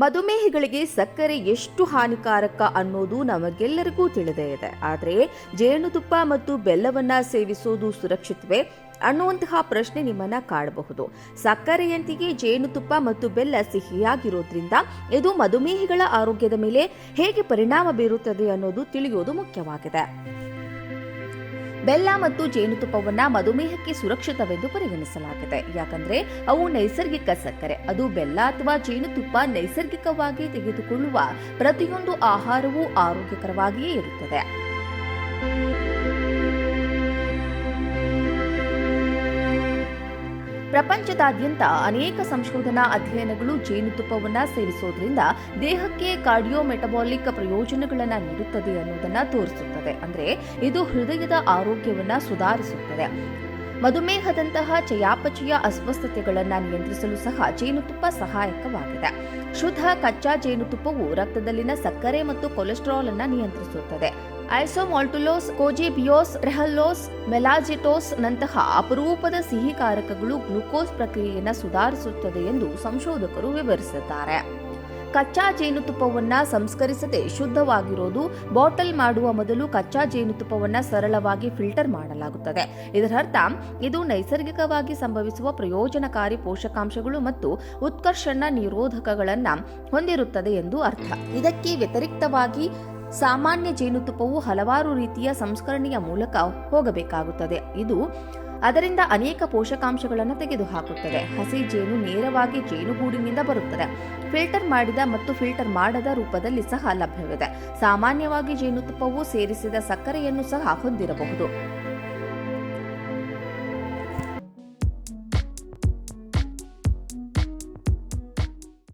ಮಧುಮೇಹಿಗಳಿಗೆ ಸಕ್ಕರೆ ಎಷ್ಟು ಹಾನಿಕಾರಕ ಅನ್ನೋದು ನಮಗೆಲ್ಲರಿಗೂ ತಿಳಿದೇ ಇದೆ. ಆದರೆ ಜೇನುತುಪ್ಪ ಮತ್ತು ಬೆಲ್ಲವನ್ನ ಸೇವಿಸೋದು ಸುರಕ್ಷಿತವೇ ಅನ್ನುವಂತಹ ಪ್ರಶ್ನೆ ನಿಮ್ಮನ್ನ ಕಾಡಬಹುದು. ಸಕ್ಕರೆಯಂತೆಯೇ ಜೇನುತುಪ್ಪ ಮತ್ತು ಬೆಲ್ಲ ಸಿಹಿಯಾಗಿರೋದ್ರಿಂದ ಇದು ಮಧುಮೇಹಿಗಳ ಆರೋಗ್ಯದ ಮೇಲೆ ಹೇಗೆ ಪರಿಣಾಮ ಬೀರುತ್ತದೆ ಅನ್ನೋದು ತಿಳಿಯೋದು ಮುಖ್ಯವಾಗಿದೆ. ಬೆಲ್ಲ ಮತ್ತು ಜೇನುತುಪ್ಪವನ್ನ ಮಧುಮೇಹಕ್ಕೆ ಸುರಕ್ಷಿತವೆಂದು ಪರಿಗಣಿಸಲಾಗಿದೆ. ಯಾಕಂದ್ರೆ ಅವು ನೈಸರ್ಗಿಕ ಸಕ್ಕರೆ. ಅದು ಬೆಲ್ಲ ಅಥವಾ ಜೇನುತುಪ್ಪ ನೈಸರ್ಗಿಕವಾಗಿ ತೆಗೆದುಕೊಳ್ಳುವ ಪ್ರತಿಯೊಂದು ಆಹಾರವೂ ಆರೋಗ್ಯಕರವಾಗಿಯೇ ಇರುತ್ತದೆ. ಪ್ರಪಂಚದಾದ್ಯಂತ ಅನೇಕ ಸಂಶೋಧನಾ ಅಧ್ಯಯನಗಳು ಜೇನುತುಪ್ಪವನ್ನು ಸೇವಿಸೋದ್ರಿಂದ ದೇಹಕ್ಕೆ ಕಾರ್ಡಿಯೋ ಮೆಟಬಾಲಿಕ್ ಪ್ರಯೋಜನಗಳನ್ನು ನೀಡುತ್ತದೆ ಅನ್ನೋದನ್ನು ತೋರಿಸುತ್ತದೆ. ಅಂದರೆ ಇದು ಹೃದಯದ ಆರೋಗ್ಯವನ್ನು ಸುಧಾರಿಸುತ್ತದೆ. ಮಧುಮೇಹದಂತಹ ಚಯಾಪಚಯ ಅಸ್ವಸ್ಥತೆಗಳನ್ನು ನಿಯಂತ್ರಿಸಲು ಸಹ ಜೇನುತುಪ್ಪ ಸಹಾಯಕವಾಗಿದೆ. ಶುದ್ಧ ಕಚ್ಚಾ ಜೇನುತುಪ್ಪವು ರಕ್ತದಲ್ಲಿನ ಸಕ್ಕರೆ ಮತ್ತು ಕೊಲೆಸ್ಟ್ರಾಲ್ ಅನ್ನು ನಿಯಂತ್ರಿಸುತ್ತದೆ. ಐಸೋಮಾಲ್ಟುಲೋಸ್, ಕೋಜಿಬಿಯೋಸ್, ರೆಹಲ್ಲೋಸ್, ಮೆಲಾಜಿಟೋಸ್ ನಂತಹ ಅಪರೂಪದ ಸಿಹಿಕಾರಕಗಳು ಗ್ಲುಕೋಸ್ ಪ್ರಕ್ರಿಯೆಯನ್ನು ಸುಧಾರಿಸುತ್ತದೆ ಎಂದು ಸಂಶೋಧಕರು ವಿವರಿಸಿದ್ದಾರೆ. ಕಚ್ಚಾ ಜೇನುತುಪ್ಪವನ್ನು ಸಂಸ್ಕರಿಸದೆ ಶುದ್ಧವಾಗಿರೋದು, ಬಾಟಲ್ ಮಾಡುವ ಮೊದಲು ಕಚ್ಚಾ ಜೇನುತುಪ್ಪವನ್ನು ಸರಳವಾಗಿ ಫಿಲ್ಟರ್ ಮಾಡಲಾಗುತ್ತದೆ. ಇದರರ್ಥ, ಇದು ನೈಸರ್ಗಿಕವಾಗಿ ಸಂಭವಿಸುವ ಪ್ರಯೋಜನಕಾರಿ ಪೋಷಕಾಂಶಗಳು ಮತ್ತು ಉತ್ಕರ್ಷಣ ನಿರೋಧಕಗಳನ್ನು ಹೊಂದಿರುತ್ತದೆ ಎಂದು ಅರ್ಥ. ಇದಕ್ಕೆ ವ್ಯತಿರಿಕ್ತವಾಗಿ ಸಾಮಾನ್ಯ ಜೇನುತುಪ್ಪವು ಹಲವಾರು ರೀತಿಯ ಸಂಸ್ಕರಣೆಯ ಮೂಲಕ ಹೋಗಬೇಕಾಗುತ್ತದೆ. ಇದು ಅದರಿಂದ ಅನೇಕ ಪೋಷಕಾಂಶಗಳನ್ನು ತೆಗೆದುಹಾಕುತ್ತದೆ. ಹಸಿ ಜೇನು ನೇರವಾಗಿ ಜೇನುಗೂಡಿನಿಂದ ಬರುತ್ತದೆ. ಫಿಲ್ಟರ್ ಮಾಡಿದ ಮತ್ತು ಫಿಲ್ಟರ್ ಮಾಡದ ರೂಪದಲ್ಲಿ ಸಹ ಲಭ್ಯವಿದೆ. ಸಾಮಾನ್ಯವಾಗಿ ಜೇನುತುಪ್ಪವು ಸೇರಿಸಿದ ಸಕ್ಕರೆಯನ್ನು ಸಹ ಹೊಂದಿರಬಹುದು.